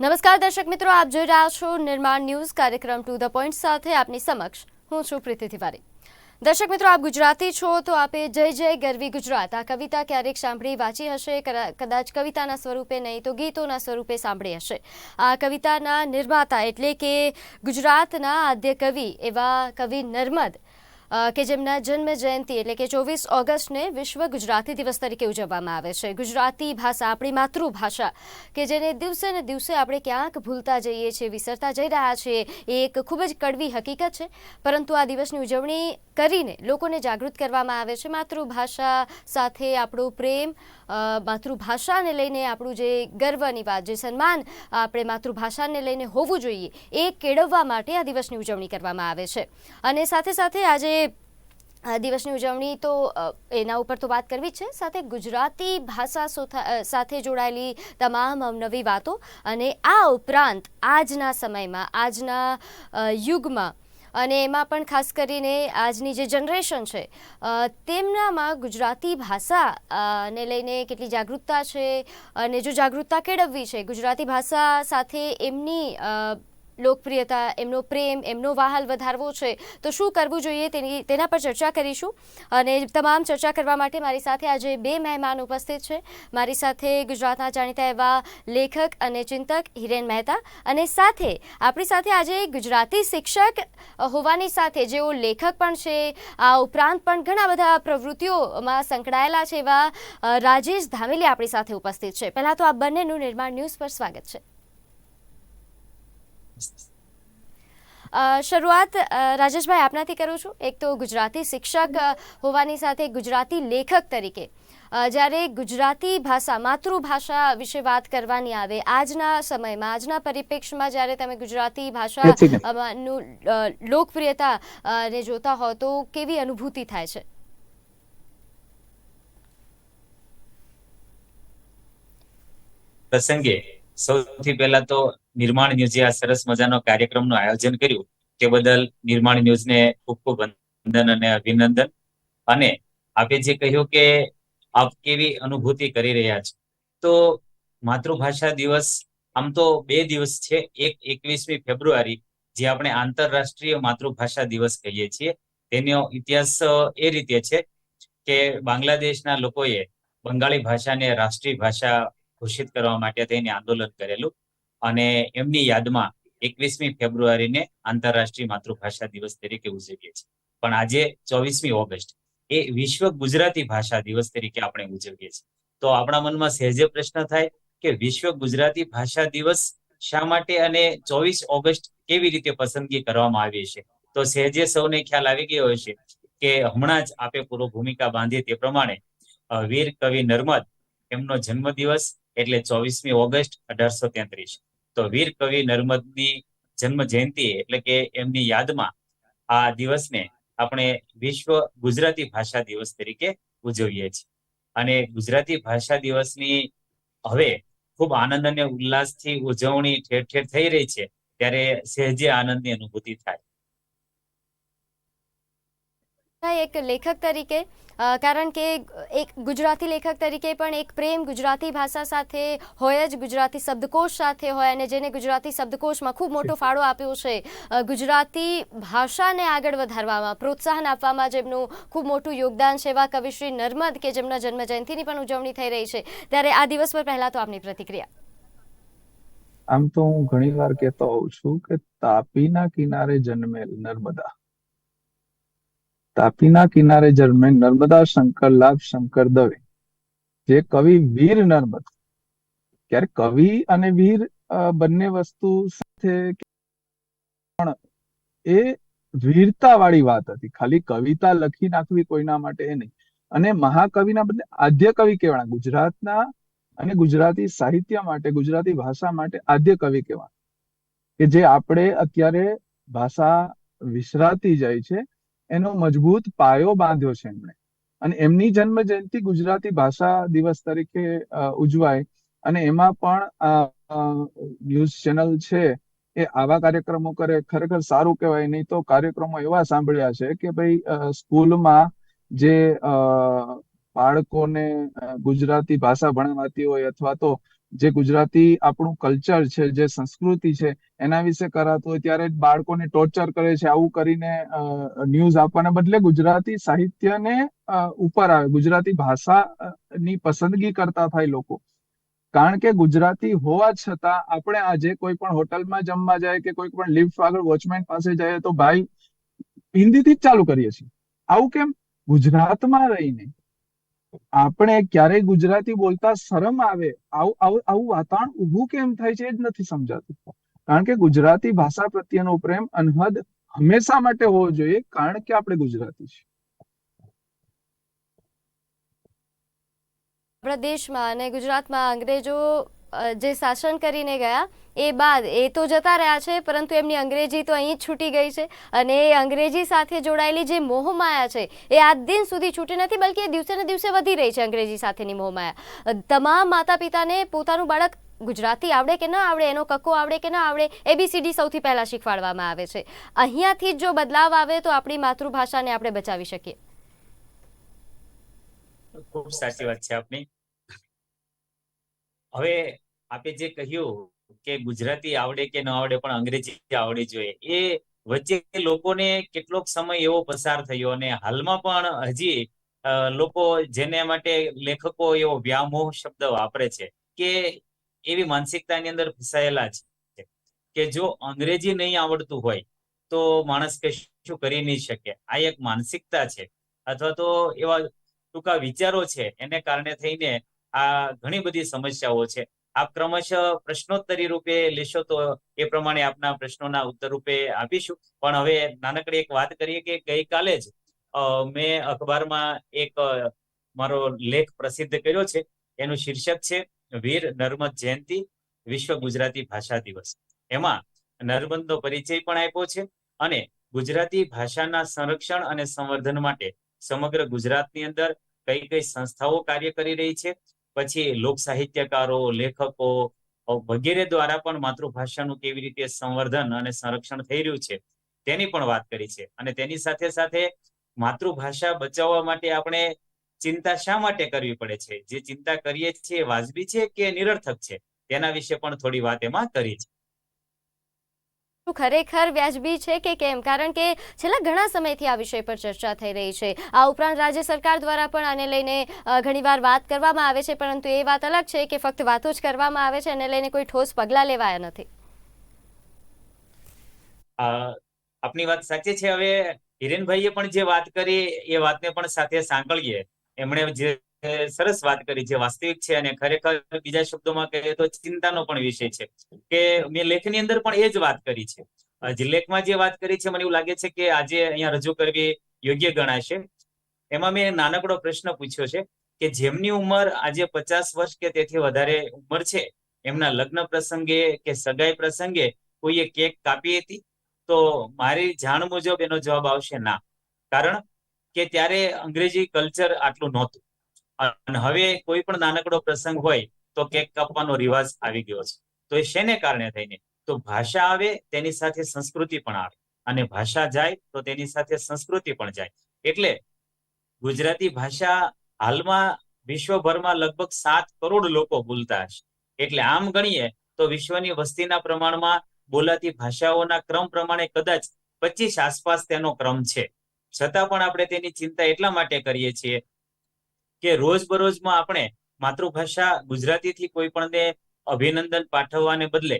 નમસ્કાર દર્શક મિત્રો, આપ જોઈ રહ્યા છો નિર્માણ ન્યૂઝ કાર્યક્રમ ટુ ધ પોઈન્ટ સાથે આપની સમક્ષ હું છું પ્રીતિ તિવારી. દર્શક મિત્રો, આપ ગુજરાતી છો તો આપે જય જય ગરવી ગુજરાત. આ કવિતા ક્યારેક સાંભળી વાંચી હશે કદાચ કવિતાના સ્વરૂપે નહીં તો ગીતોના સ્વરૂપે સાંભળી હશે. આ કવિતાના નિર્માતા એટલે કે ગુજરાતના આદ્ય કવિ એવા કવિ નર્મદ કે જેમના જન્મ જયંતિ એટલે કે ચોવીસ ઓગસ્ટને વિશ્વ ગુજરાતી દિવસ તરીકે ઉજવવામાં આવે છે. ગુજરાતી ભાષા આપણી માતૃભાષા કે જેને દિવસે ને દિવસે આપણે ક્યાંક ભૂલતા જઈએ છીએ, વિસરતા જઈ રહ્યા છીએ, એ એક ખૂબ જ કડવી હકીકત છે. પરંતુ આ દિવસની ઉજવણી કરીને લોકોને જાગૃત કરવામાં આવે છે. માતૃભાષા સાથે આપણો પ્રેમ માતૃભાષાને લઈને આપણું જે ગર્વની વાત, જે સન્માન આપણે માતૃભાષાને લઈને હોવું જોઈએ, એ કેળવવા માટે આ દિવસની ઉજવણી કરવામાં આવે છે. અને સાથે સાથે આજે દિવસની ઉજવણી તો એના ઉપર તો વાત કરવી જ છે. સાથે ગુજરાતી ભાષા સાથે જોડાયેલી તમામ અવનવી વાતો અને આ ઉપરાંત આજના સમયમાં, આજના યુગમાં અને એમાં પણ ખાસ કરીને આજની જે જનરેશન છે તેમનામાં ગુજરાતી ભાષા ને લઈને કેટલી જાગૃતતા છે અને જો જાગૃતતા કેળવવી છે, ગુજરાતી ભાષા સાથે એમની લોકપ્રિયતા, એમનો પ્રેમ, એમનો વાહલ વધારવો છે. તો શું કરવું જોઈએ તેની, તેના પર ચર્ચા કરીશું. અને તમામ ચર્ચા કરવા માટે મારી સાથે આજે બે મહેમાન ઉપસ્થિત છે. મારી સાથે ગુજરાતના જાણીતા એવા લેખક અને ચિંતક હિરેન મહેતા અને સાથે, આપણી સાથે આજે ગુજરાતી શિક્ષક હોવાની સાથે જેઓ લેખક પણ છે, આ ઉપરાંત પણ ઘણા બધા પ્રવૃત્તિઓમાં સંકળાયેલા છે એવા રાજેશ ધામેલી આપણી સાથે ઉપસ્થિત છે. પહેલાં તો આ બંનેનું નિર્માણ ન્યૂઝ પર સ્વાગત છે. શરૂઆત રાજેશભાઈ આપનાથી કરું છું. એક તો ગુજરાતી શિક્ષક હોવાની સાથે ગુજરાતી લેખક તરીકે. જ્યારે ગુજરાતી ભાષા માતૃભાષા વિશે વાત કરવાની આવે આજના સમયમાં આજના પરિપ્રેક્ષ્યમાં જ્યારે તમે ગુજરાતી ભાષા નું, લોકપ્રિયતા ને જોતા હો તો કેવી અનુભૂતિ થાય છે? પ્રસંગે સૌથી પહેલા તો નિર્માણ ન્યૂઝે આ સરસ મજાનો કાર્યક્રમનું આયોજન કર્યું, તે બદલ નિર્માણ ન્યૂઝને ખૂબ ખૂબ વંદન અને અભિનંદન. અને આપે જે કહ્યું કે આપ કેવી અનુભૂતિ કરી રહ્યા છો. તો માતૃભાષા દિવસ આમ તો બે દિવસ છે, એક એકવીસમી ફેબ્રુઆરી, જે આપણે આંતરરાષ્ટ્રીય માતૃભાષા દિવસ કહીએ છીએ. તેનો ઇતિહાસ એ રીતે છે કે બાંગ્લાદેશના લોકોએ બંગાળી ભાષાને રાષ્ટ્રીય ભાષા ઘોષિત કરવા માટે તેને આંદોલન કરેલું. અને એમની યાદમાં એકવીસમી ફેબ્રુઆરીને આંતરરાષ્ટ્રીય માતૃભાષા દિવસ તરીકે ઉજવીએ છીએ. પણ આજે ચોવીસમી ઓગસ્ટ, એ વિશ્વ ગુજરાતી ભાષા દિવસ તરીકે આપણે ઉજવીએ છીએ. તો આપણા મનમાં સહેજે પ્રશ્ન થાય કે વિશ્વ ગુજરાતી ભાષા દિવસ શા માટે અને ચોવીસ ઓગસ્ટ કેવી રીતે પસંદગી કરવામાં આવી છે? તો સહેજે સૌને ખ્યાલ આવી ગયો હશે કે હમણાં જ આપે પૂર્વ ભૂમિકા બાંધી તે પ્રમાણે વીર કવિ નર્મદ, એમનો જન્મદિવસ એટલે ચોવીસમી ઓગસ્ટ અઢારસો તેત્રીસ. તો વીર કવિ નર્મદની જન્મ જયંતિ એટલે કે એમની યાદમાં આ દિવસને આપણે વિશ્વ ગુજરાતી ભાષા દિવસ તરીકે ઉજવીએ છીએ. અને ગુજરાતી ભાષા દિવસની હવે ખૂબ આનંદ અને ઉલ્લાસથી ઉજવણી ઠેર ઠેર થઈ રહી છે. ત્યારે સહેજે આનંદની અનુભૂતિ થાય. એક લેખક તરીકે કારણ કે એક ગુજરાતી લેખક તરીકે પણ એક પ્રેમ ગુજરાતી ભાષા સાથે હોય જ ગુજરાતી શબ્દકોશ સાથે હોય અને જેને ગુજરાતી શબ્દકોશમાં ખૂબ મોટો ફાળો આપ્યો છે ગુજરાતી ભાષાને આગળ વધારવામાં પ્રોત્સાહન આપવામાં જેમનું ખૂબ મોટું યોગદાન છે એવા કવિશ્રી નર્મદ કે જેમના જન્મ જયંતિની પણ ઉજવણી થઈ રહી છે. ત્યારે આ દિવસ પર પહેલા તો આપની પ્રતિક્રિયા. આમ તો હું ઘણી વાર કહેતો હોઉં છું કે તાપીના કિનારે જન્મેલ નર્મદા. તાપીના કિનારે જન્મે નર્મદા શંકર લાભ શંકર દવે. જે કવિ વીર નર્મદ. ત્યારે કવિ અને વીર બંને વસ્તુ સાથે પણ એ વીરતા વાળી વાત હતી. ખાલી કવિતા લખી નાખવી કોઈના માટે એ નહીં. અને મહાકવિના બદલે આદ્ય કવિ કહેવાના. ગુજરાતના અને ગુજરાતી સાહિત્ય માટે, ગુજરાતી ભાષા માટે આદ્ય કવિ કહેવાના. કે જે આપણે અત્યારે ભાષા વિસરાતી જાય છે એનો મજબૂત પાયો બાંધ્યો છે એમણે. અને એમની જન્મ જયંતિ ગુજરાતી ભાષા દિવસ તરીકે ઉજવાય. અને એમાં પણ ન્યૂઝ ચેનલ છે એ આવા કાર્યક્રમો કરે. ખરેખર સારું કહેવાય. નહીં તો કાર્યક્રમો એવા સાંભળ્યા છે કે ભાઈ સ્કૂલમાં જે બાળકોને ગુજરાતી ભાષા ભણાવાતી હોય અથવા તો જે ગુજરાતી આપણું કલ્ચર છે, જે સંસ્કૃતિ છે, એના વિશે કરાતું હોય ત્યારે બાળકોને ટોર્ચર કરે છે. આવું કરીને ન્યૂઝ આપવાના બદલે ગુજરાતી સાહિત્યને ઉપર આવે. ગુજરાતી ભાષા ની પસંદગી કરતા થાય લોકો. કારણ કે ગુજરાતી હોવા છતાં આપણે આજે કોઈ પણ હોટલમાં જમવા જાય કે કોઈ પણ લિફ્ટ આગળ વોચમેન પાસે જાય તો ભાઈ હિન્દીથી જ ચાલુ કરીએ છીએ. આવું કેમ? ગુજરાતમાં રહીને આપણે ક્યારે ગુજરાતી બોલતા શરમ આવે, આવું આવું આવું વાતાવરણ ઊભું કેમ થાય છે એ જ નથી સમજાતું. કારણ કે ગુજરાતી ભાષા પ્રત્યેનો પ્રેમ અનહદ હંમેશા માટે હોવો જોઈએ, કારણ કે આપણે ગુજરાતી છીએ. આપણા દેશમાં અને ગુજરાતમાં અંગ્રેજો જે શાસન કરીને ગયા, એ બાદ એ તો જતા રહ્યા છે, પરંતુ એમની અંગ્રેજી તો અહીં જ છૂટી ગઈ છે અને એ અંગ્રેજી સાથે જોડાયેલી જે મોહમાયા છે, એ આજ દિન સુધી છૂટી નથી, બલ્કि એ દિવસે ને દિવસે વધી રહી છે અંગ્રેજી સાથેની મોહમાયા. તમામ માતા પિતાને પોતાનું બાળક ગુજરાતી આવડે કે ન આવડે, એનો કક્કો આવડે કે ન આવડે એબીસીડી સૌથી પહેલાં શીખવાડવામાં આવે છે. અહીંયાથી જો બદલાવ આવે તો આપણી માતૃભાષાને આપણે બચાવી શકીએ. ખૂબ સાચી વાત છે આપની. હવે આપે જે કહ્યું કે ગુજરાતી આવડે કે ન આવડે, પણ અંગ્રેજી આવડે જોઈએ, એ વચ્ચે લોકોને કેટલોક સમય એવો પસાર થયો અને હાલમાં પણ હજી લોકો જેને માટે લેખકો એવો વ્યામોહ શબ્દ વાપરે છે કે એવી માનસિકતાની અંદર ફસાયેલા છે કે જો અંગ્રેજી નહીં આવડતું હોય, તો માણસ કશું કરી નહીં શકે. આ એક માનસિકતા છે. અથવા તો એવા ટૂંકા વિચારો છે, એને કારણે થઈને આ ઘણી બધી સમસ્યાઓ છે. આપ ક્રમશઃ પ્રશ્નોત્તરી રૂપે લેશો તો એ પ્રમાણે આપના પ્રશ્નોના ઉત્તર રૂપે આપીશું. પણ હવે નાનકડી એક વાત કરીએ કે ગઈકાલે જ મેં અખબારમાં એક મારો લેખ પ્રસિદ્ધ કર્યો છે. એનું શીર્ષક છે, વીર નર્મદ જયંતિ, વિશ્વ ગુજરાતી ભાષા દિવસ. એમાં નર્મદનો પરિચય પણ આપ્યો છે અને ગુજરાતી ભાષાના સંરક્ષણ અને સંવર્ધન માટે સમગ્ર ગુજરાતની અંદર કઈ કઈ સંસ્થાઓ કાર્ય કરી રહી છે. પછી લોક સાહિત્યકારો, લેખકો વગેરે દ્વારા પણ માતૃભાષાનું કેવી રીતે સંવર્ધન અને સંરક્ષણ થઈ રહ્યું છે, તેની પણ વાત કરી છે. અને તેની સાથે સાથે માતૃભાષા બચાવવા માટે આપણે ચિંતા શા માટે કરવી પડે છે? જે ચિંતા કરીએ છીએ વાજબી છે કે નિરર્થક છે? તેના વિશે પણ થોડી વાત એમાં કરી છે. ખરેખર વ્યાજબી છે કે કેમ? કારણ કે છેલ્લા ઘણા સમયથી આ વિષય પર ચર્ચા થઈ રહી છે. આ ઉપરાંત રાજ્ય સરકાર દ્વારા પણ આને લઈને ઘણીવાર વાત કરવામાં આવે છે, પરંતુ એ વાત અલગ છે કે ફક્ત વાતો જ કરવામાં આવે છે અને લઈને કોઈ ઠોસ પગલાં લેવાયા નથી. આપની વાત સાચી છે. હવે હિરેનભાઈએ પણ જે વાત કરી, એ વાતને પણ સાથે સાંકળીએ. એમણે જે સરસ વાત કરી છે વાસ્તવિક છે અને ખરેખર બીજા શબ્દોમાં કહીએ તો ચિંતાનો પણ વિષય છે. કે મેં લેખની અંદર પણ એ જ વાત કરી છે. લેખમાં જે વાત કરી છે મને એવું લાગે છે કે આજે અહીંયા રજૂ કરવી યોગ્ય ગણાશે એમાં મેં નાનકડો પ્રશ્ન પૂછ્યો છે કે જેમની ઉંમર આજે પચાસ વર્ષ કે તેથી વધારે ઉંમર છે, એમના લગ્ન પ્રસંગે કે સગાઈ પ્રસંગે કોઈએ કેક કાપી હતી? તો મારી જાણ મુજબ એનો જવાબ આવશે ના. કારણ કે ત્યારે અંગ્રેજી કલ્ચર આટલું નહોતું. અને હવે કોઈ પણ નાનકડો પ્રસંગ હોય તો કેક કાપવાનો રિવાજ આવી ગયો છે. તો એ શેને કારણે થઈને? તો ભાષા આવે તેની સાથે સંસ્કૃતિ પણ આવે. અને ભાષા જાય તો તેની સાથે સંસ્કૃતિ પણ જાય. એટલે ગુજરાતી ભાષા હાલમાં વિશ્વભરમાં લગભગ સાત કરોડ લોકો બોલતા હશે. એટલે આમ ગણીએ તો વિશ્વની વસ્તીના પ્રમાણમાં બોલાતી ભાષાઓના ક્રમ પ્રમાણે કદાચ પચીસ આસપાસ તેનો ક્રમ છે. છતાં પણ આપણે તેની ચિંતા એટલા માટે કરીએ છીએ કે રોજબરોજમાં આપણે માતૃભાષા ગુજરાતીથી કોઈ પણને અભિનંદન પાઠવવાને બદલે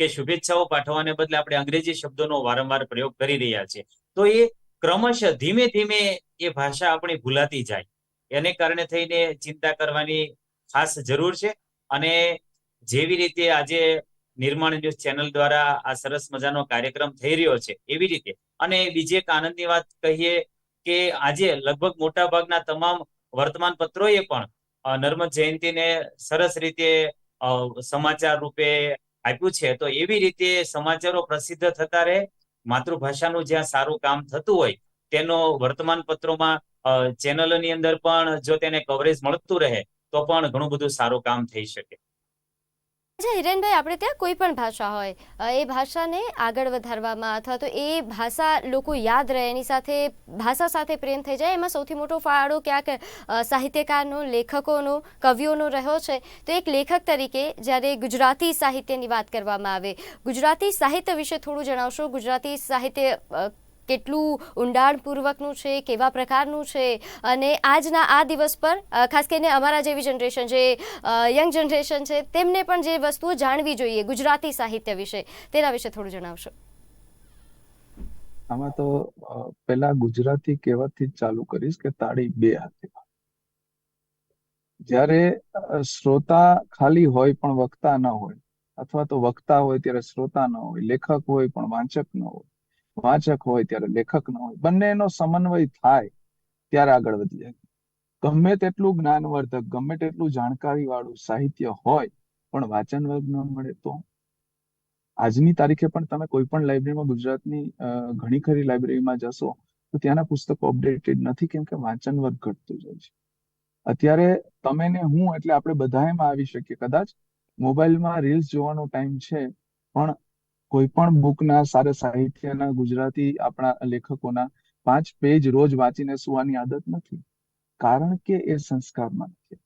કે શુભેચ્છાઓ પાઠવવાને બદલે આપણે અંગ્રેજી શબ્દોનો વારંવાર પ્રયોગ કરી રહ્યા છીએ. તો એ ક્રમશઃ ધીમે ધીમે એ ભાષા આપણી ભૂલાતી જાય. એને કારણે થઈને ચિંતા કરવાની ખાસ જરૂર છે અને જેવી રીતે આજે નિર્માણ ન્યૂઝ ચેનલ દ્વારા આ સરસ મજાનો કાર્યક્રમ થઈ રહ્યો છે એવી રીતે. અને બીજી એક આનંદની વાત કહીએ કે આજે લગભગ મોટા ભાગના તમામ વર્તમાન પત્રોએ પણ નર્મદ જયંતિને સરસ રીતે સમાચાર રૂપે આપ્યું છે. તો એવી રીતે સમાચારો પ્રસિદ્ધ થતા રહે, માતૃભાષાનું જ્યાં સારું કામ થતું હોય, તેનો વર્તમાન પત્રોમાં ચેનલોની અંદર પણ જો તેને કવરેજ મળતું રહે, તો પણ ઘણું બધું સારું કામ થઈ શકે. અચ્છા હિરેનભાઈ, આપણે ત્યાં કોઈ પણ ભાષા હોય એ ભાષાને આગળ વધારવામાં અથવા તો એ ભાષા લોકો યાદ રહે, એની સાથે ભાષા સાથે પ્રેમ થઈ જાય, એમાં સૌથી મોટો ફાળો ક્યાંક સાહિત્યકારનો, લેખકોનો, કવિઓનો રહ્યો છે. તો એક લેખક તરીકે જ્યારે ગુજરાતી સાહિત્યની વાત કરવામાં આવે, ગુજરાતી સાહિત્ય વિશે થોડું જણાવશો? ગુજરાતી સાહિત્ય કેટલું ઊંડાણપૂર્વકનું છે, કેવા પ્રકારનું છે અને આજના આ દિવસ પર ખાસ કરીને અમારા જેવી જનરેશન જે યંગ જનરેશન છે, તેમને પણ જે વસ્તુઓ જાણવી જોઈએ ગુજરાતી સાહિત્ય વિશે, તેના વિશે થોડું જણાવશો. આમાં તો પેલા ગુજરાતી કહેવાથી ચાલુ કરીશ કે તાળી બે હાથે જ્યારે શ્રોતા ખાલી હોય પણ વક્તા ન હોય, અથવા તો વક્તા હોય ત્યારે શ્રોતા ન હોય, લેખક હોય પણ વાંચક ન હોય વાંચક હોય ત્યારે લેખક ન હોય, બંનેનો સમન્વય થાય ત્યારે આગળ વધી જાય. ગમે તેટલું જ્ઞાનવર્ધક, ગમે તેટલું જાણકારી વાળું સાહિત્ય હોય, પણ વાંચન વર્ગ ન મળે તો? આજની તારીખે પણ તમે કોઈ પણ લાઇબ્રેરીમાં, ગુજરાતની ઘણી ખરી લાઇબ્રેરીમાં જશો, તો ત્યાંના પુસ્તકો અપડેટેડ નથી, કેમ કે વાંચન વર્ગ ઘટતું જાય છે. અત્યારે તમે ને હું, એટલે આપણે બધા એમાં આવી શકીએ, કદાચ મોબાઈલમાં રીલ્સ જોવાનો ટાઈમ છે, પણ કોઈ પણ બુકના સારા સાહિત્યના ગુજરાતી આપણા લેખકોના પાંચ પેજ રોજ વાંચીને સુવાની આદત નથી. કારણ કે એ સંસ્કારમાં નથી.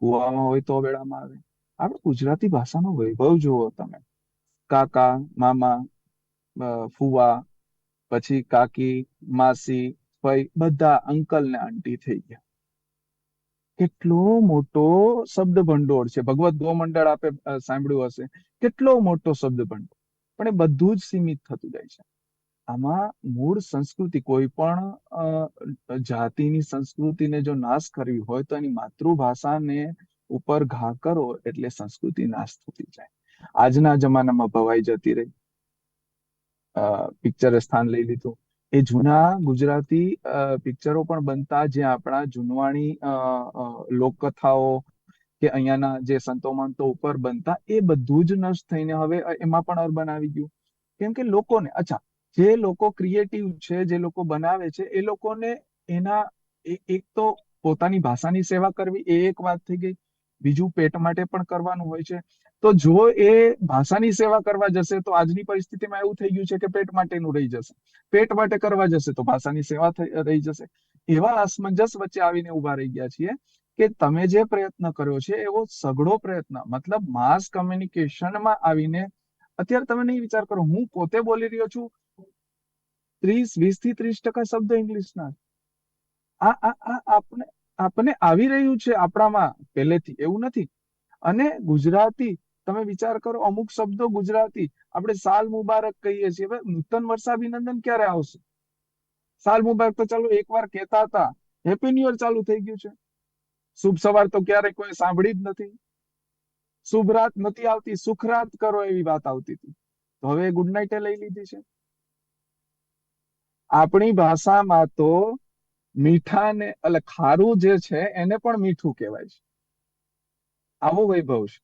કુવામાં હોય તો વેળામાં આવે. આપણે ગુજરાતી ભાષાનો વૈભવ જુઓ તમે. કાકા, મામા ફુવા, પછી કાકી, માસી ભાઈ બધા અંકલ ને આંટી થઈ ગયા. કેટલો મોટો શબ્દ ભંડોળ છે? ભગવત ગોમંડળ આપે સાંભળ્યું હશે. કેટલો મોટો શબ્દ ભંડોળ પણ એ બધું જ સીમિત થતું જાય છે. આમાં મૂળ સંસ્કૃતિ કોઈ પણ જાતિની સંસ્કૃતિને જો નાશ કરવી હોય તો એની માતૃભાષાને ઉપર ઘા કરો એટલે સંસ્કૃતિ નાશ થતી જાય. આજના જમાનામાં ભવાઈ જતી રહી. પિક્ચરે સ્થાન લઈ લીધું. એ જૂના ગુજરાતી અ, પિક્ચરો પણ બનતા જે આપણા જૂનવાણી અ, લોકકથાઓ કે અહીંયાના જે સંતો મંતો ઉપર બનતા એ બધું જ નષ્ટ થઈને હવે એમાં પણ અર્બન આવી ગયું. કેમ કે લોકોને અચ્છા જે લોકો ક્રિએટિવ છે જે લોકો બનાવે છે એ લોકોને એના એ- એક તો પોતાની ભાષાની સેવા કરવી એ એક વાત થઈ ગઈ. બીજું પેટ માટે પણ કરવાનું હોય છે. તો જો એ ભાષાની સેવા કરવા જશે, તો આજની પરિસ્થિતિમાં એવું થઈ ગયું છે કે પેટ માટેનું રહી જશે. પેટ માટે કરવા જશે, તો ભાષાની સેવા રહી જશે. એવા અસમંજસ વચ્ચે આવીને ઊભા રહી ગયા છીએ કે તમે જે પ્રયત્ન કર્યો છે, એવો સઘળો પ્રયત્ન, મતલબ માસ કમ્યુનિકેશનમાં આવીને, અત્યારે તમે નહીં વિચાર કરો, હું પોતે બોલી રહ્યો છું, ત્રીસ વીસથી ત્રીસ ટકા શબ્દ ઇંગ્લિશના આ આ આપણે આપણે આવી રહ્યું છે આપણામાં પહેલેથી, એવું નથી. અને ગુજરાતી, તમે વિચાર કરો, અમુક શબ્દો ગુજરાતી, આપણે સાલ મુબારક કહીએ છીએ. નૂતન વર્ષાભિનંદન ક્યારે આવશે? સાલ મુબારક તો ચાલો એકવાર કહેતા હતા. હેપી ન્યુ યર ચાલુ થઈ ગયું છે. શુભ સવાર તો ક્યારે કોઈ સાંભળી જ નથી. શુભ રાત નથી આવતી સુખરાત કરો એવી વાત આવતી હતી. તો હવે ગુડ નાઇટ લઈ લીધી છે. આપણી ભાષામાં તો મીઠા ને એટલે ખારું જે છે એને પણ મીઠું કહેવાય છે. આવો વૈભવ છે.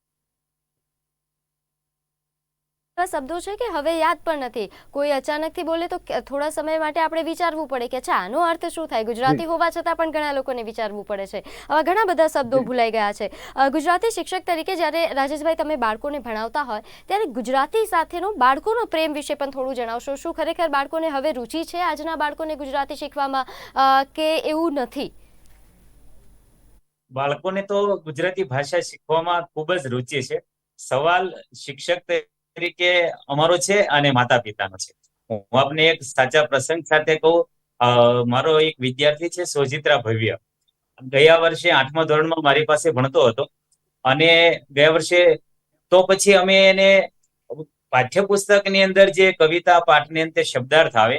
શબ્દો છે કે હવે યાદ પણ નથી. કોઈ અચાનકથી બોલે તો થોડા સમય માટે આપણે વિચારવું પડે કે અચ્છા આનો અર્થ શું થાય? ગુજરાતી હોવા છતાં પણ ઘણા લોકોને વિચારવું પડે છે. આવા ઘણા બધા શબ્દો ભૂલાઈ ગયા છે. ગુજરાતી શિક્ષક તરીકે જ્યારે રાજેશભાઈ તમે બાળકોને ભણાવતા હોય ત્યારે ગુજરાતી સાથેનો બાળકોનો પ્રેમ વિશે પણ થોડું જણાવશો. શું ખરેખર બાળકોને હવે રુચિ છે આજના બાળકોને ગુજરાતી શીખવામાં કે એવું નથી? બાળકોને તો ગુજરાતી ભાષા શીખવામાં ખૂબ જ રુચિ છે. સવાલ શિક્ષક તરીકે અમારો છે અને માતા પિતાનો છે. હું આપને એક સાચા પ્રસંગ સાથે કહું મારો એક વિદ્યાર્થી છે, સોજિત્રા ભવ્ય. ગયા વર્ષે આઠમા ધોરણમાં મારી પાસે ભણતો હતો અને ગયા વર્ષે તો પછી અમે એને પાઠ્યપુસ્તકની અંદર જે કવિતા, પાઠની અંતે શબ્દાર્થ આવે,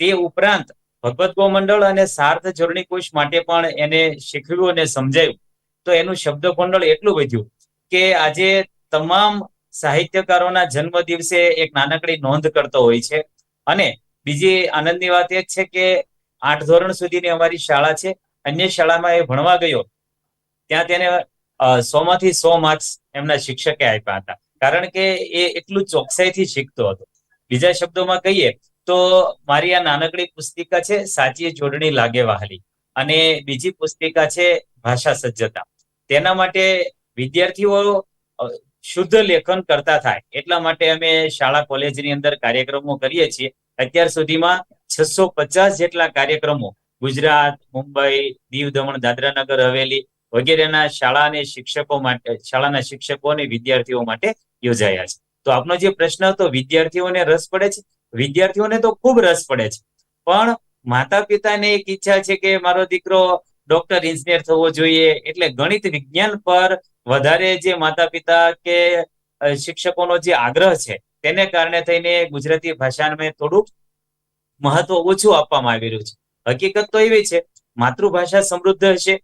તે ઉપરાંત ભગવત ગોમંડળ અને સાર્થ જોડણી કોશ માટે પણ એને શીખવ્યું અને સમજાયું. તો એનું શબ્દ ભંડોળ એટલું વધ્યું કે આજે તમામ સાહિત્યકારોના જન્મ દિવસે એક નાનકડી નોંધ કરતો હોય છે. અને બીજી આનંદની વાત એ છે કે આઠ ધોરણ સુધીની અમારી શાળા છે. અન્ય શાળામાં એ ભણવા ગયો. ત્યાં તેને સો માંથી સો માર્ક્સ એમના શિક્ષકે આપ્યા હતા. કારણ કે એ એટલું ચોકસાઈથી શીખતો હતો. બીજા શબ્દોમાં કહીએ તો મારી આ નાનકડી પુસ્તિકા છે સાચી જોડણી લાગે વહાલી અને બીજી પુસ્તિકા છે ભાષા સજ્જતા. તેના માટે વિદ્યાર્થીઓ શુદ્ધ લેખન કરતા થાય. એટલા માટે અમે શાળા કોલેજની અંદર કાર્યક્રમો કરીએ છીએ. અત્યાર સુધીમાં છસો પચાસ જેટલા કાર્યક્રમો ગુજરાત, મુંબઈ, દીવ દમણ દાદરા નગર હવેલી વગેરેના શાળા અને શિક્ષકો માટે, શાળાના શિક્ષકો અને વિદ્યાર્થીઓ માટે યોજાયા છે. તો આપનો જે પ્રશ્ન હતો, વિદ્યાર્થીઓને રસ પડે છે? વિદ્યાર્થીઓને તો ખૂબ રસ પડે છે. પણ માતા પિતાને એક ઈચ્છા છે કે મારો દીકરો ડોક્ટર ઇન્જિનિયર થવો જોઈએ. એટલે ગણિત વિજ્ઞાન પર વધારે જે માતા પિતા કે શિક્ષકોનો જે આગ્રહ છે, તેને કારણે થઈને ગુજરાતી ભાષાને થોડુંક મહત્વ ઓછું આપવામાં આવી રહ્યું છે. હકીકત તો એવી છે, માતૃભાષા સમૃદ્ધ હશે,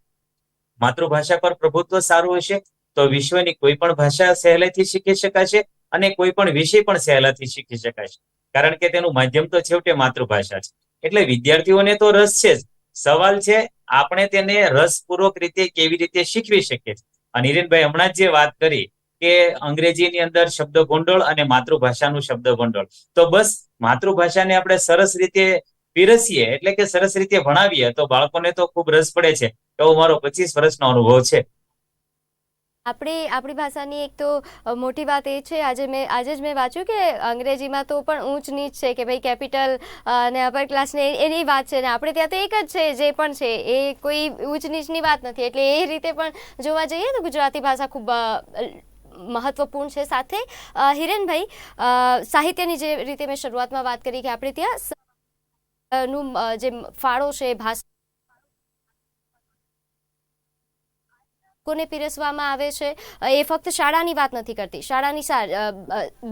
માતૃભાષા પર પ્રભુત્વ સારું હશે, તો વિશ્વની કોઈ પણ ભાષા સહેલાઈથી શીખી શકાશે અને કોઈ પણ વિષય પણ સહેલાથી શીખી શકાશે. કારણ કે તેનું માધ્યમ તો છેવટે માતૃભાષા છે. એટલે વિદ્યાર્થીઓને તો રસ છે જ. સવાલ છે, આપણે તેને રસપૂર્વક રીતે કેવી રીતે શીખવી શકીએ? છીએ અને હિરેનભાઈ હમણાં જે વાત કરી કે અંગ્રેજીની અંદર શબ્દ ભંડોળ અને માતૃભાષાનું શબ્દ ભંડોળ તો બસ માતૃભાષાને આપણે સરસ રીતે પીરસીએ, એટલે કે સરસ રીતે ભણાવીએ, તો બાળકોને તો ખૂબ રસ પડે છે. એવો મારો પચીસ વર્ષનો અનુભવ છે. આપણી આપણી ભાષાની એક તો મોટી વાત એ છે, આજે મેં, આજે જ મેં વાંચ્યું કે અંગ્રેજીમાં તો પણ ઊંચ નીચ છે કે ભાઈ કેપિટલ અને અપર ક્લાસને એની વાત છે ને આપણે ત્યાં તો એક જ છે, જે પણ છે, એ કોઈ ઊંચ નીચની વાત નથી. એટલે એ રીતે પણ જોવા જઈએ તો ગુજરાતી ભાષા ખૂબ મહત્વપૂર્ણ છે. સાથે હિરેનભાઈ સાહિત્યની જે રીતે મેં શરૂઆતમાં વાત કરી કે આપણે ત્યાં નું જે ફાળો છે, ભાષા કોને પીરસવામાં આવે છે. એ ફક્ત શાળાની વાત નથી કરતી. શાળાની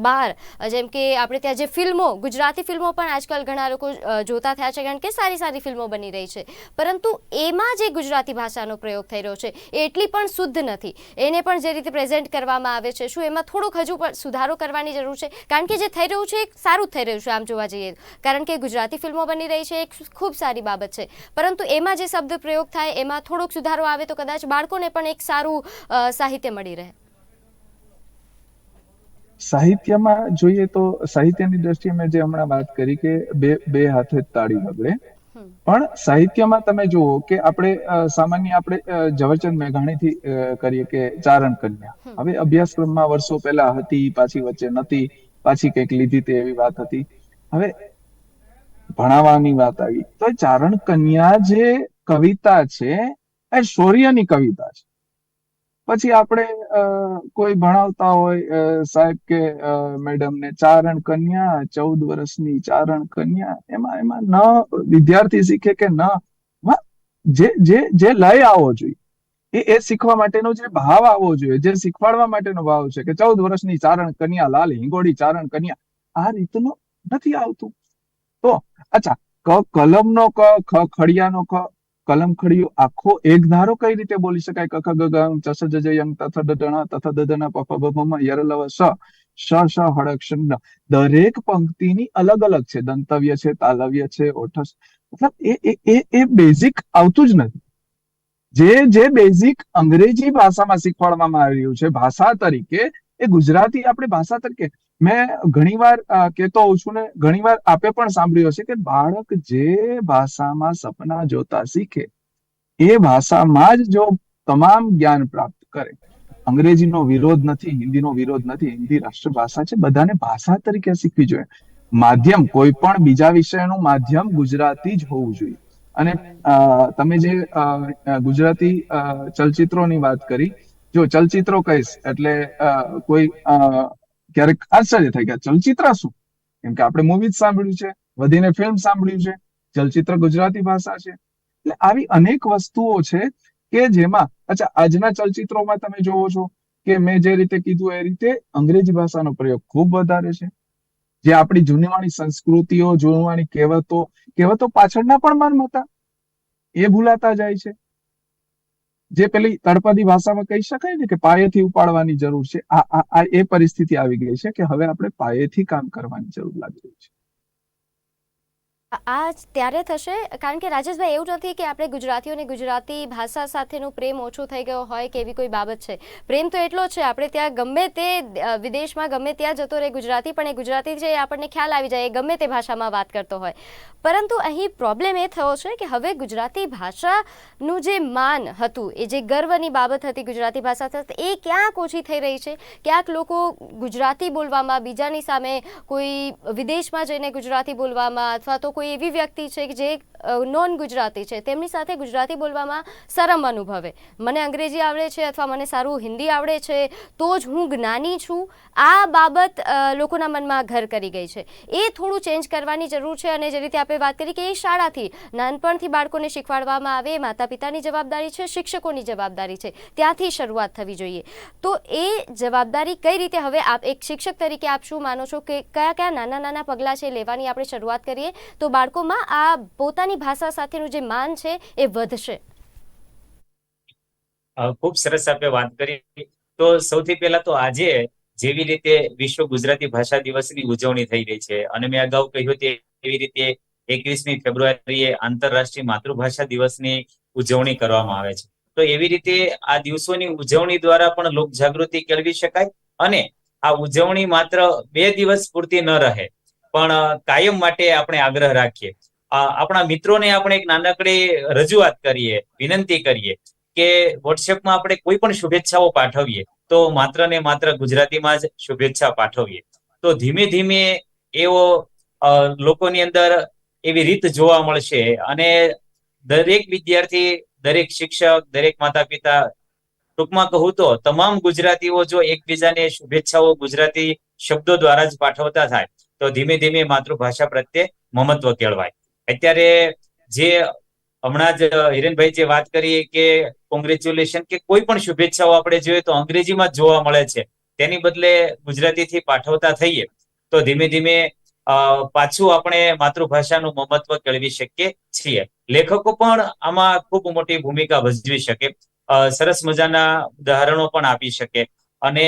બહાર જેમ કે આપણે ત્યાં જે ફિલ્મો, ગુજરાતી ફિલ્મો પણ આજકાલ ઘણા લોકો જોતા થયા છે, કારણ કે સારી સારી ફિલ્મો બની રહી છે. પરંતુ એમાં જે ગુજરાતી ભાષાનો પ્રયોગ થઈ રહ્યો છે એટલી પણ શુદ્ધ નથી. એને પણ જે રીતે પ્રેઝન્ટ કરવામાં આવે છે, શું એમાં થોડોક હજુ પણ સુધારો કરવાની જરૂર છે? કારણ કે જે થઈ રહ્યું છે, એ સારું થઈ રહ્યું છે, આમ જોવા જઈએ. કારણ કે ગુજરાતી ફિલ્મો બની રહી છે, એ ખૂબ સારી બાબત છે. પરંતુ એમાં જે શબ્દ પ્રયોગ થાય, એમાં થોડોક સુધારો આવે તો કદાચ બાળકોને પણ એક સારું અ, સાહિત્ય મળી રહે. સાહિત્યમાં જોઈએ તો સાહિત્યની દ્રષ્ટિએ મેં જે હમણાં વાત કરી કે બે બે હાથે તાળી વગડે. પણ સાહિત્યમાં તમે જુઓ કે આપણે સામાન્ય આપણે ઝવેરચંદ મેઘાણીથી કરીએ કે ચારણ કન્યા. હવે અભ્યાસક્રમમાં વર્ષો પહેલા હતી પાછી વચ્ચે નથી પાછી કંઈક લીધી તે એવી વાત હતી. હવે ભણાવવાની વાત આવી. તો ચારણ કન્યા જે કવિતા છે એ શૌર્યની કવિતા છે. પછી આપણે કોઈ ભણાવતા હોય સાહેબ કે મેડમ ને ચારણ કન્યા, ચૌદ વર્ષની ચારણ કન્યા, એમાં એમાં ન, વિદ્યાર્થી શીખે કે ન જે જે જે લય આવવો જોઈએ, એ એ શીખવા માટેનો જે ભાવ આવવો જોઈએ, જે શીખવાડવા માટેનો ભાવ છે કે ચૌદ વર્ષની ચારણ કન્યા, લાલ હિંગોળી ચારણ કન્યા, આ રીતનું નથી આવતું. તો, અચ્છા, ક, કલમનો ક, ખ, ખડિયાનો ખ કલમ ખડીયો આખો એક ધારો કઈ રીતે બોલી શકાય? કખ, ગ ગ ચ, સ, જ જ યંગ તથ દ ણ તથ દ, ધ ન પ, ફ, બ ભ મ યર લવ સ, શ શ, હડક, શ ન દરેક પંક્તિની અલગ અલગ છે. દંતવ્ય છે, તાલવ્ય છે, ઓઠસ. મતલબ એ એ એ બેઝિક આવતું જ નથી. જે જે બેઝિક અંગ્રેજી ભાષામાં શીખવાડવામાં આવી રહ્યું છે, ભાષા તરીકે, એ ગુજરાતી આપણે ભાષા તરીકે મેં ઘણીવાર કહેતો હોઉં છું ને, ઘણીવાર આપે પણ સાંભળ્યું હશે કે બાળક જે ભાષામાં સપના જોતા શીખે, એ ભાષામાં જ જો તમામ જ્ઞાન પ્રાપ્ત કરે. અંગ્રેજીનો વિરોધ નથી, હિન્દીનો વિરોધ નથી, હિન્દી રાષ્ટ્રભાષા છે, બધાને ભાષા તરીકે શીખવી જોઈએ. માધ્યમ કોઈ પણ બીજા વિષયનું માધ્યમ ગુજરાતી જ હોવું જોઈએ. અને તમે જે ગુજરાતી ચલચિત્રોની વાત કરી, જો ચલચિત્રો કહીશ, એટલે કોઈ ક્યારેક આશ્ચર્ય થાય કે ચલચિત્ર શું? કેમ કે આપણે મૂવી જ સાંભળ્યું છે, વધીને ફિલ્મ સાંભળ્યું છે, ચલચિત્ર ગુજરાતી ભાષા છે. એટલે આવી અનેક વસ્તુઓ છે કે જેમાં, અચ્છા, આજના ચલચિત્રોમાં તમે જોવો છો કે મેં જે રીતે કીધું એ રીતે અંગ્રેજી ભાષાનો પ્રયોગ ખૂબ વધારે છે. જે આપણી જૂનીવાણી સંસ્કૃતિઓ, જૂનવાણી કહેવતો કહેવતો પાછળના પણ મર્મ હતા એ ભૂલાતા જાય છે. જે પેલી તળપદી ભાષામાં કહી શકાય ને કે પાયેથી ઉપાડવાની જરૂર છે, આ એ પરિસ્થિતિ આવી ગઈ છે કે હવે આપણે પાયેથી કામ કરવાની જરૂર લાગી રહી છે. આ ત્યારે થશે? કારણ કે રાજેશભાઈ, એવું નથી કે આપણે ગુજરાતીઓને ગુજરાતી ભાષા સાથેનો પ્રેમ ઓછો થઈ ગયો હોય કે એવી કોઈ બાબત છે. પ્રેમ તો એટલો છે, આપણે ત્યાં ગમે તે વિદેશમાં ગમે ત્યાં જતો રહે ગુજરાતી, પણ એ ગુજરાતી એ આપણને ખ્યાલ આવી જાય, એ ગમે તે ભાષામાં વાત કરતો હોય. પરંતુ અહીં પ્રોબ્લેમ એ થયો છે કે હવે ગુજરાતી ભાષાનું જે માન હતું, એ જે ગર્વની બાબત હતી ગુજરાતી ભાષા સાથે, એ ક્યાંક ઓછી થઈ રહી છે. ક્યાંક લોકો ગુજરાતી બોલવામાં, બીજાની સામે કોઈ વિદેશમાં જઈને ગુજરાતી બોલવામાં અથવા તો કોઈ એવી વ્યક્તિ છે કે જે નોન ગુજરાતી છે. તેમની સાથે ગુજરાતી બોલવામાં શરમ અનુભવે. મને અંગ્રેજી આવડે છે અથવા મને સારું હિન્દી આવડે છે, તો જ હું જ્ઞાની છું. આ બાબત લોકોના મનમાં ઘર કરી ગઈ છે. એ થોડું ચેન્જ કરવાની જરૂર છે અને જે રીતે આપણે વાત કરી કે એ શાળાથી, નાનપણથી બાળકોને શીખવાડવામાં આવે માતા પિતાની જવાબદારી છે, શિક્ષકોની જવાબદારી છે. ત્યાંથી શરૂઆત થવી જોઈએ. તો એ જવાબદારી કઈ રીતે હવે આપ એક શિક્ષક તરીકે આપ શું માનો છો કે કયા કયા નાના નાના પગલાં છે લેવાની આપણે શરૂઆત કરીએ? તો બાળકોમાં આ પોતાની ભાષા સાથેનું જે માન છે એ વધશે. ખૂબ સરસ આપણે વાત કરી. તો સૌથી પહેલા તો આજે જેવી રીતે વિશ્વ ગુજરાતી ભાષા દિવસની ઉજવણી થઈ રહી છે અને મેં અગાઉ કહ્યું તે એવી રીતે એકવીસમી ફેબ્રુઆરીએ આંતરરાષ્ટ્રીય માતૃભાષા દિવસની ઉજવણી કરવામાં આવે છે. તો એવી રીતે આ દિવસોની ઉજવણી દ્વારા પણ લોક જાગૃતિ કેળવી શકાય અને આ ઉજવણી માત્ર બે દિવસ પૂરતી ન રહે પણ કાયમ માટે આપણે આગ્રહ રાખીએ. આપણા મિત્રોને આપણે એક નાનકડી રજૂઆત કરીએ, વિનંતી કરીએ કે વોટ્સએપમાં આપણે કોઈ પણ શુભેચ્છાઓ પાઠવીએ, તો માત્ર ને માત્ર ગુજરાતીમાં જ શુભેચ્છા પાઠવીએ. તો ધીમે ધીમે એવો લોકોની અંદર એવી રીત જોવા મળશે અને દરેક વિદ્યાર્થી, દરેક શિક્ષક, દરેક માતા પિતા ટૂંકમાં કહું તો, તમામ ગુજરાતીઓ જો એકબીજાને શુભેચ્છાઓ ગુજરાતી શબ્દો દ્વારા જ પાઠવતા થાય તો ધીમે ધીમે માતૃભાષા પ્રત્યે મમત્વ કેળવાય. અત્યારે જે હમણાં જ હિરેનભાઈ જે વાત કરી કે કોંગ્રેચ્યુલેશન કે કોઈ પણ શુભેચ્છાઓ આપણે જોઈએ તો અંગ્રેજીમાં જોવા મળે છે. તેની બદલે ગુજરાતીથી પાઠવતા થઈએ તો ધીમે ધીમે પાછું આપણે માતૃભાષાનું મહત્વ કેળવી શકીએ છીએ. લેખકો પણ આમાં ખૂબ મોટી ભૂમિકા ભજવી શકે સરસ મજાના ઉદાહરણો પણ આપી શકે. અને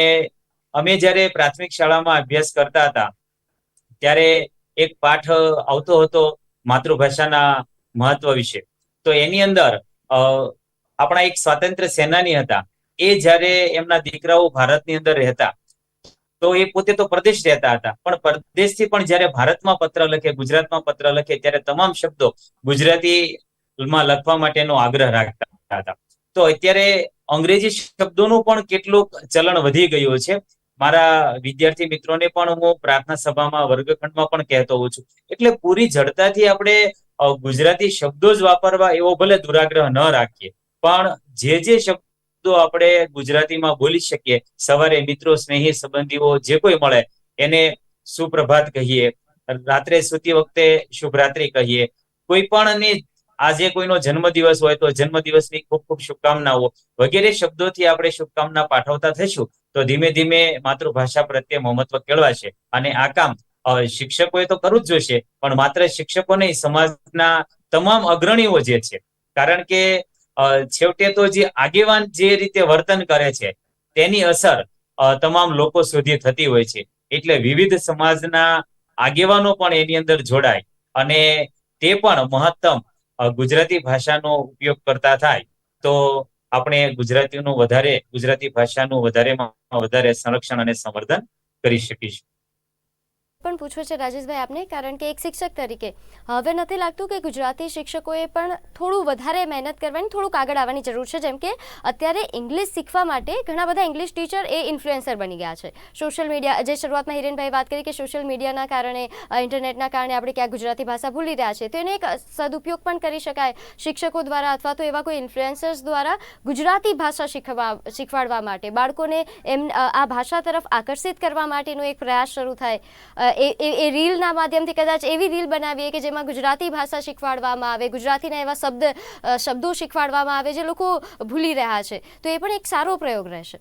અમે જ્યારે પ્રાથમિક શાળામાં અભ્યાસ કરતા હતા ત્યારે એક પાઠ આવતો હતો માતૃભાષાના મહત્વ વિશે. તો એની અંદર આપણા એક સ્વાતંત્ર્ય સેનાની હતા. એ જ્યારે એમના દીકરાઓ ભારતની અંદર રહેતા, તો એ પોતે તો પ્રદેશ રહેતા હતા. પણ પરદેશથી પણ જ્યારે ભારતમાં પત્ર લખે, ગુજરાતમાં પત્ર લખે, ત્યારે તમામ શબ્દો ગુજરાતીમાં લખવા માટેનો આગ્રહ રાખતા હતા. તો અત્યારે અંગ્રેજી શબ્દોનું પણ કેટલુંક ચલણ વધી ગયું છે. મારા વિદ્યાર્થી મિત્રોને પણ હું પ્રાર્થના સભામાં વર્ગખંડમાં પણ કહેતો હોઉં છું. એટલે પૂરી જડતાથી આપણે ગુજરાતી શબ્દો જ વાપરવા એવો ભલે દુરાગ્રહ ન રાખીએ, પણ જે જે શબ્દો આપણે ગુજરાતીમાં બોલી શકીએ, સવારે મિત્રો, સ્નેહી સંબંધીઓ જે કોઈ મળે, એને સુપ્રભાત કહીએ, રાત્રે સૂતી વખતે શુભરાત્રી કહીએ, કોઈ પણ આજે કોઈનો જન્મદિવસ હોય તો જન્મદિવસની ખૂબ ખૂબ શુભકામનાઓ. વગેરે શબ્દોથી આપણે શુભકામના પાઠવતા થઈશું તો ધીમે ધીમે માતૃભાષા પ્રત્યે મહત્વ કેળવાશે. અને આ કામ શિક્ષકોએ તો કરવું જ જોઈશે પણ માત્ર શિક્ષકો નહીં, સમાજના તમામ અગ્રણીઓ જે છે. કારણ કે છેવટે તો જે આગેવાન જે રીતે વર્તન કરે છે, તેની અસર તમામ લોકો સુધી થતી હોય છે. એટલે વિવિધ સમાજના આગેવાનો પણ એની અંદર જોડાય. અને તે પણ મહત્તમ ગુજરાતી ભાષાનો ઉપયોગ કરતા થાય, તો આપણે ગુજરાતીનું વધારે, ગુજરાતી ભાષાનું વધારેમાં વધારે સંરક્ષણ અને સંવર્ધન કરી શકીશું. પણ પૂછવું છે રાજેશભાઈ આપને, કારણ કે એક શિક્ષક તરીકે. હવે નથી લાગતું કે ગુજરાતી શિક્ષકોએ પણ થોડું વધારે મહેનત કરવાની થોડુંક આગળ આવવાની જરૂર છે, જેમ કે અત્યારે ઇંગ્લિશ શીખવા માટે ઘણા બધા ઇંગ્લિશ ટીચર એ ઇન્ફ્લુએન્સર બની ગયા છે. સોશિયલ મીડિયા, જે શરૂઆતમાં હિરેનભાઈ વાત કરી કે સોશિયલ મીડિયાના કારણે ઇન્ટરનેટના કારણે આપણે ક્યાં ગુજરાતી ભાષા ભૂલી રહ્યા છે તો એને એક સદુપયોગ પણ કરી શકાય. શિક્ષકો દ્વારા અથવા તો એવા કોઈ ઇન્ફ્લુએન્સર્સ દ્વારા ગુજરાતી ભાષા શીખવા, શીખવાડવા માટે, બાળકોને એમ આ ભાષા તરફ આકર્ષિત કરવા માટેનો એક પ્રયાસ શરૂ થાય. એ રીલના માધ્યમથી કદાચ એવી રીલ બનાવીએ કે જેમાં ગુજરાતી ભાષા શીખવાડવામાં આવે ગુજરાતીના એવા શબ્દ શબ્દો શીખવાડવામાં આવે જે લોકો ભૂલી રહ્યા છે. તો એ પણ એક સારો પ્રયોગ રહેશે.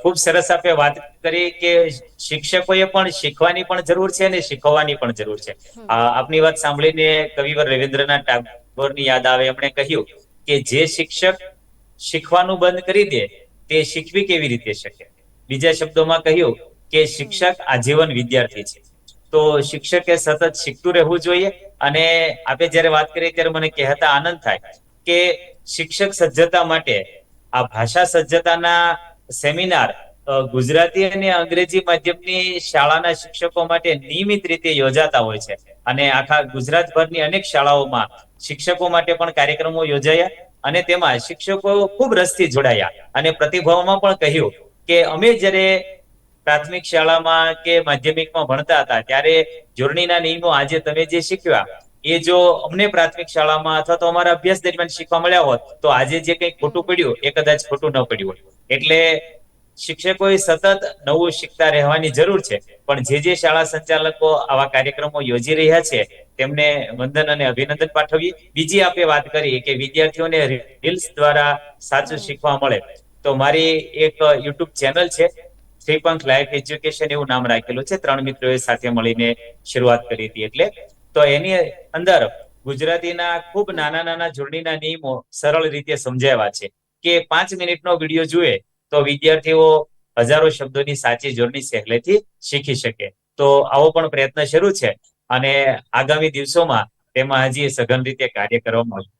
ખૂબ સરસ આપણે વાત કરી કે શિક્ષકોએ પણ શીખવાની પણ જરૂર છે અને શીખવવાની પણ જરૂર છે. આપની વાત સાંભળીને કવિવર રવિન્દ્રનાથ ટાગોરની યાદ આવે એમણે કહ્યું કે જે શિક્ષક શીખવાનું બંધ કરી દે તે શીખવી કેવી રીતે શકે? બીજા શબ્દોમાં કહ્યું કે શિક્ષક આજીવન વિદ્યાર્થી છે. તો શિક્ષકે સતત શીખતું રહેવું જોઈએ અને આપણે જયારે વાત કરીએ ત્યારે મને કહેતા આનંદ થાય કે શિક્ષક સજ્જતા માટે આ ભાષા સજ્જતાના સેમિનાર ગુજરાતી અને અંગ્રેજી માધ્યમની શાળાના શિક્ષકો માટે નિયમિત રીતે યોજાતા હોય છે. અને આખા ગુજરાતભરની અનેક શાળાઓમાં શિક્ષકો માટે પણ કાર્યક્રમો યોજાયા અને તેમાં શિક્ષકો ખૂબ રસથી જોડાયા અને પ્રતિભાવમાં પણ કહ્યું કે અમે જ્યારે પ્રાથમિક શાળામાં કે માધ્યમિકમાં ભણતા હતા, ત્યારે જોડણીના નિયમો આજે તમે જે શીખ્યા, એ જો અમને પ્રાથમિક શાળામાં અથવા તો અમારા અભ્યાસ દરમિયાન શીખવા મળ્યા હોત, તો આજે જે કંઈ ખોટું પડ્યું, એ કદાચ ખોટું ન પડ્યું એટલે શિક્ષકોએ સતત નવું શીખતા રહેવાની જરૂર છે, પણ જે જે શાળા સંચાલકો આવા કાર્યક્રમો યોજી રહ્યા છે, તેમને વંદન અને અભિનંદન પાઠવીએ. બીજી આપે વાત કરી કે વિદ્યાર્થીઓને રીલ્સ દ્વારા સાચું શીખવા મળે. તો મારી એક યુટ્યુબ ચેનલ છે પંખ લાઈફ એજ્યુકેશન એવું નામ રાખેલું છે, ત્રણ મિત્રોએ સાથે મળીને શરૂઆત કરી હતી એટલે. તો એની અંદર ગુજરાતીના ખૂબ નાના નાના જોડણીના નિયમો સરળ રીતે સમજાવ્યા છે કે પાંચ મિનિટનો વીડિયો જુએ તો વિદ્યાર્થીઓ હજારો શબ્દોની સાચી જોડણી સહેલેથી શીખી શકે. તો આવો પણ પ્રયત્ન શરૂ છે અને આગામી દિવસોમાં તેમાં હજી સઘન રીતે કાર્ય કરવામાં આવશે.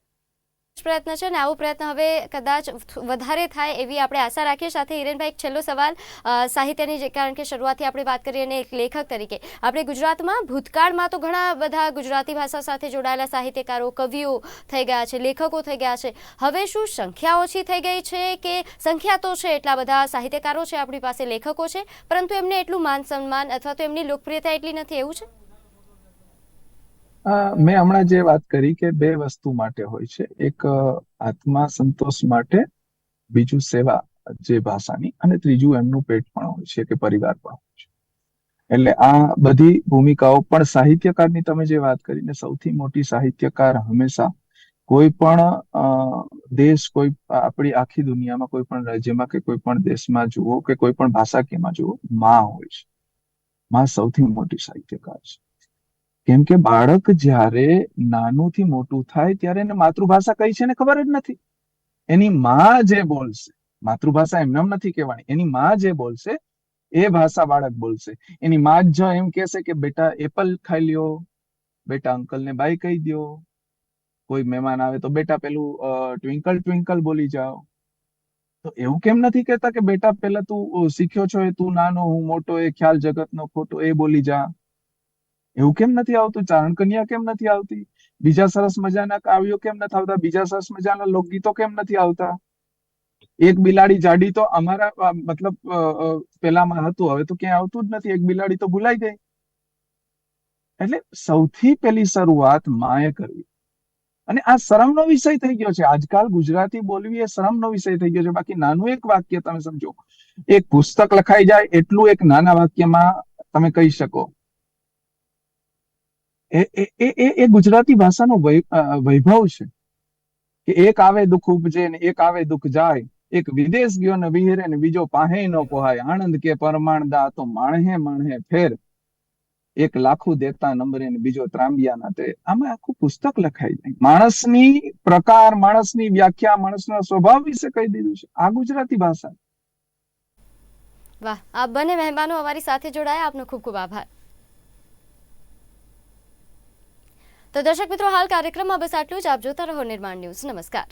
પ્રયત્ન છે ને આવો પ્રયત્ન હવે કદાચ વધારે થાય એવી આપણે આશા રાખીએ. સાથે હિરેનભાઈ, એક છેલ્લો સવાલ સાહિત્યની જે, કારણ કે શરૂઆતથી આપણે વાત કરીએ અને એક લેખક તરીકે. આપણે ગુજરાતમાં ભૂતકાળમાં તો ઘણા બધા ગુજરાતી ભાષા સાથે જોડાયેલા સાહિત્યકારો, કવિઓ થઈ ગયા છે, લેખકો થઈ ગયા છે. હવે શું સંખ્યા ઓછી થઈ ગઈ છે કે સંખ્યા તો છે, એટલા બધા સાહિત્યકારો છે, આપણી પાસે લેખકો છે, પરંતુ એમને એટલું માન સન્માન અથવા તો એમની લોકપ્રિયતા એટલી નથી, એવું છે? મેં હમણાં જે વાત કરી કે બે વસ્તુ માટે હોય છે. એક આત્મા સંતોષ માટે, બીજું સેવા જે ભાષાની, અને ત્રીજું એમનું પેટ પણ હોય છે કે પરિવાર પણ હોય છે. એટલે આ બધી ભૂમિકાઓ પણ સાહિત્યકારની તમે જે વાત કરીને સૌથી મોટી સાહિત્યકાર હંમેશા કોઈ પણ દેશ, કોઈ આપણી આખી દુનિયામાં, કોઈ પણ રાજ્યમાં કે કોઈ પણ દેશમાં જુઓ કે કોઈ પણ ભાષાકીયમાં જુઓ, માં હોય છે. માં સૌથી મોટી સાહિત્યકાર છે. કેમ કે બાળક જ્યારે નાનુંથી મોટું થાય ત્યારે એને માતૃભાષા કઈ છે ને ખબર જ નથી. એની માં જે બોલશે, માતૃભાષા એમનેમ નથી કહેવાની, એની માં જે બોલશે, એ ભાષા બાળક બોલશે. એની માં જ એમ કહેશે કે બેટા એપલ ખાઈ લ્યો, બેટા અંકલ ને બાય કહી દ્યો, કોઈ મહેમાન આવે તો બેટા પેલું ટ્વિંકલ ટ્વિંકલ બોલી જાઓ. તો એવું કેમ નથી કહેતા કે બેટા પેલા તું શીખ્યો છો એ તું નાનો, હું મોટો, એ ખ્યાલ જગતનો ખોટો, એ બોલી જા. એવું કેમ નથી આવતું? ચારણ કન્યા કેમ નથી આવતી? બીજા સરસ મજાના કાવ્યો કેમ નથી આવતા? બીજા સરસ મજાના લોકગીતો કેમ નથી આવતા? એક બિલાડી જાડી તો અમારા મતલબ પેલામાં હતું, હવે તો ક્યાંય આવતું જ નથી. એક બિલાડી તો ભૂલાઈ ગઈ. એટલે સૌથી પહેલી શરૂઆત માએ કરવી. અને આ શરમનો વિષય થઈ ગયો છે. આજકાલ ગુજરાતી બોલવી એ શરમનો વિષય થઈ ગયો છે. બાકી નાનું એક વાક્ય તમે સમજો. એક પુસ્તક લખાઈ જાય, એટલું એક નાના વાક્યમાં તમે કહી શકો. એ એ એ ગુજરાતી ભાષાનો વૈભવ છે કે એક આવે દુઃખ ઉપજે ને એક આવે દુઃખ જાય. એક વિદેશ ગયો ને વિહરે ને બીજો પાહે નો પોહાય. આનંદ કે પરમાણદા તો માણહે માણહે ફેર. એક લાખું દેતા નંબરે ને બીજો ત્રાંબિયા ના તે. આમાં આખું પુસ્તક લખાઈ જાય. માણસની પ્રકાર, માણસની વ્યાખ્યા, માણસના સ્વભાવ વિશે કહી દીધું છે. આ ગુજરાતી ભાષા. વાહ. આ બંને મહેમાનો અમારી સાથે જોડાયા. આપનો ખૂબ ખૂબ આભાર. તો દર્શક મિત્રો હાલ કાર્યક્રમમાં બસ આટલું જ. આપ જોતા રહો નિર્માણ ન્યૂઝ. નમસ્કાર.